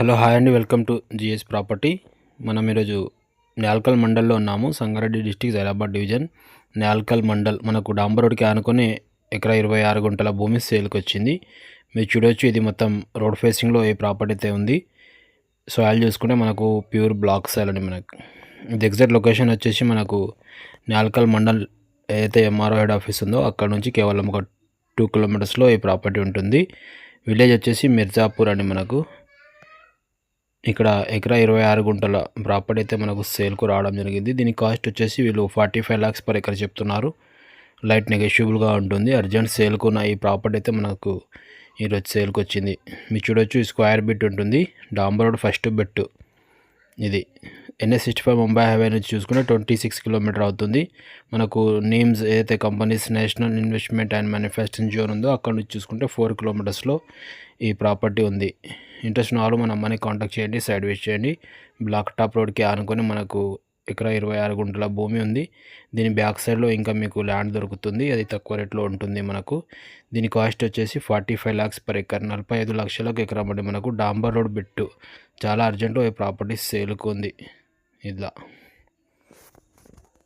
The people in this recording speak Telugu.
హలో హాయ్ అండి. Welcome to GS property. మనం ఈరోజు నేల్కల్ మండల్లో ఉన్నాము. Sangareddy district Zaheerabad division. Nyalkal mandal మనకు డాంబర్ రోడ్కి ఆనుకొని ఎకరా ఇరవై ఆరు గుంటల భూమి సేల్కి వచ్చింది. మీరు చూడొచ్చు ఇది మొత్తం రోడ్ ఫేసింగ్లో ఏ ప్రాపర్టీ అయితే ఉంది. సాయిల్ చూసుకుంటే మనకు ప్యూర్ బ్లాక్ సాయిల్ అండి మనకు. ఇది ఎగ్జాక్ట్ లొకేషన్ వచ్చేసి మనకు నేల్కల్ మండల్ ఏదైతే ఎంఆర్ఓ హెడ్ ఆఫీస్ ఉందో అక్కడ నుంచి కేవలం ఒక టూ కిలోమీటర్స్లో ఈ ప్రాపర్టీ ఉంటుంది. విలేజ్ వచ్చేసి మిర్జాపూర్ అండి మనకు. ఇక్కడ ఎకరా ఇరవై ఆరు గుంటల ప్రాపర్టీ అయితే మనకు సేల్కు రావడం జరిగింది. దీని కాస్ట్ వచ్చేసి వీళ్ళు forty five lakhs per acre చెప్తున్నారు లైట్ నెగోషియబుల్గా ఉంటుంది. అర్జెంట్ సేల్కున్న ఈ ప్రాపర్టీ అయితే మనకు ఈరోజు సేల్కి వచ్చింది. మీరు చూడొచ్చు స్క్వేర్ బిట్ ఉంటుంది. డాంబర్ రోడ్ ఫస్ట్ బెట్ ఇది. NS sixty five Mumbai highway నుంచి చూసుకుంటే ట్వంటీ సిక్స్ కిలోమీటర్ అవుతుంది. మనకు నేమ్స్ ఏదైతే companies national investment and manufacturing zone ఉందో అక్కడ నుంచి చూసుకుంటే ఫోర్ కిలోమీటర్స్లో ఈ ప్రాపర్టీ ఉంది. ఇంట్రెస్ట్ ఉన్న వాళ్ళు మన అమ్మని కాంటాక్ట్ చేయండి సైడ్ వేస్ట్ చేయండి బ్లాక్ టాప్ రోడ్కి ఆనుకొని మనకు ఎకరా ఇరవై ఆరు గుంటల భూమి ఉంది. దీని బ్యాక్ సైడ్లో ఇంకా మీకు ల్యాండ్ దొరుకుతుంది. అది తక్కువ రేట్లో ఉంటుంది మనకు. దీని కాస్ట్ వచ్చేసి forty five lakhs per acre నలభై ఐదు లక్షలకు ఎకరం అండి మనకు డాంబర్ రోడ్ బిట్టు. చాలా అర్జెంటు ఈ ప్రాపర్టీ సేల్కు ఉంది. ఇలా